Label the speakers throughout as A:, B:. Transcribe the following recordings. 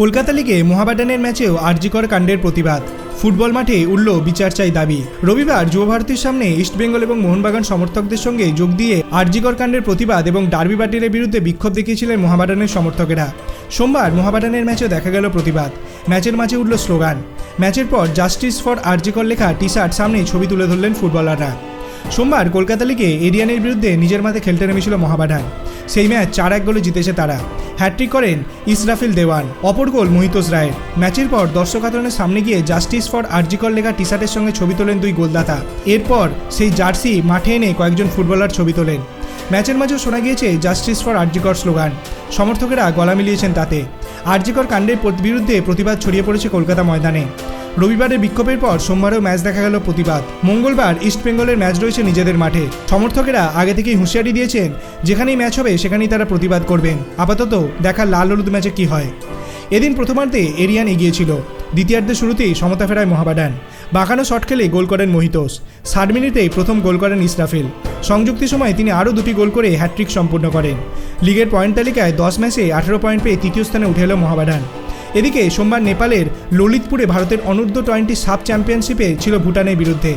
A: কলকাতা লিগে মোহামেডানের ম্যাচেও আরজিকর কাণ্ডের প্রতিবাদ। ফুটবল মাঠে উঠল বিচার চাই দাবি। রবিবার যুব ভারতীর সামনে ইস্টবেঙ্গল এবং মোহনবাগান সমর্থকদের সঙ্গে যোগ দিয়ে আরজিকর কাণ্ডের প্রতিবাদ এবং ডার্বি বাটিরের বিরুদ্ধে বিক্ষোভ দেখিয়েছিলেন মোহামেডানের সমর্থকেরা। সোমবার মোহামেডানের ম্যাচেও দেখা গেল প্রতিবাদ। ম্যাচের মাঝে উঠল স্লোগান। ম্যাচের পর জাস্টিস ফর আরজিকর লেখা টি শার্ট সামনেই ছবি তুলে ধরলেন ফুটবলাররা। সোমবার কলকাতা লিগে এরিয়ানের বিরুদ্ধে নিজের মাঠে খেলতে নেমেছিল মহাবাডান সেই ম্যাচ চার এক গোলে জিতেছে তারা। হ্যাট্রিক করেন ইসরাফিল দেওয়ান। অপর গোল মোহিতোষ রায়ের। ম্যাচের পর দর্শক আদরণের সামনে গিয়ে জাস্টিস ফর আর্জিকর লেখা টি শার্টের সঙ্গে ছবি তোলেন দুই গোলদাতা। এরপর সেই জার্সি মাঠে এনে কয়েকজন ফুটবলার ছবি তোলেন। ম্যাচের মাঝেও শোনা গিয়েছে জাস্টিস ফর আর্জিকর স্লোগান। সমর্থকেরা গলা মিলিয়েছেন তাতে। আর্জিকর কাণ্ডের বিরুদ্ধে প্রতিবাদ ছড়িয়ে পড়েছে কলকাতা ময়দানে। রবিবারের বিক্ষোভের পর সোমবারেও ম্যাচ দেখা গেল প্রতিবাদ। মঙ্গলবার ইস্টবেঙ্গলের ম্যাচ রয়েছে নিজেদের মাঠে। সমর্থকেরা আগে থেকেই হুঁশিয়ারি দিয়েছেন, যেখানেই ম্যাচ হবে সেখানেই তারা প্রতিবাদ করবেন। আপাতত দেখা লাল হলুদ ম্যাচে কি হয়। এদিন প্রথমার্ধে এরিয়ান এগিয়েছিল। দ্বিতীয়ার্ধের শুরুতেই সমতা ফেরায় মহাবাডান। বাঁকানো শট খেলে গোল করেন মোহিতোস ষাট মিনিটেই প্রথম গোল করেন ইসরাফিল। সংযুক্তি সময় তিনি আরও দুটি গোল করে হ্যাট্রিক সম্পূর্ণ করেন। লিগের পয়েন্ট তালিকায় দশ ম্যাচে আঠেরো পয়েন্ট পেয়ে তৃতীয় স্থানে উঠে এলো মহাবাডান। এদিকে সোমবার নেপালের ললিতপুরে ভারতের অনূর্ধ্ব টোয়েন্টি সাব চ্যাম্পিয়নশিপে ছিল ভুটানের বিরুদ্ধে।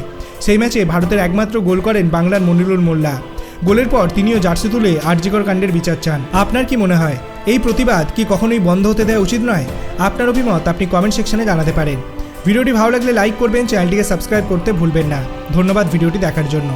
A: সেই ম্যাচে ভারতের একমাত্র গোল করেন বাংলার মনিরুল মোল্লা। গোলের পর তিনিও জার্সি তুলে আরজিকর কাণ্ডের বিচার চান। আপনার কি মনে হয়, এই প্রতিবাদ কি কখনোই বন্ধ হতে দেওয়া উচিত নয়? আপনার অভিমত আপনি কমেন্ট সেকশনে জানাতে পারেন। ভিডিওটি ভালো লাগলে লাইক করবেন চ্যানেলটিকে সাবস্ক্রাইব করতে ভুলবেন না। ধন্যবাদ ভিডিওটি দেখার জন্য।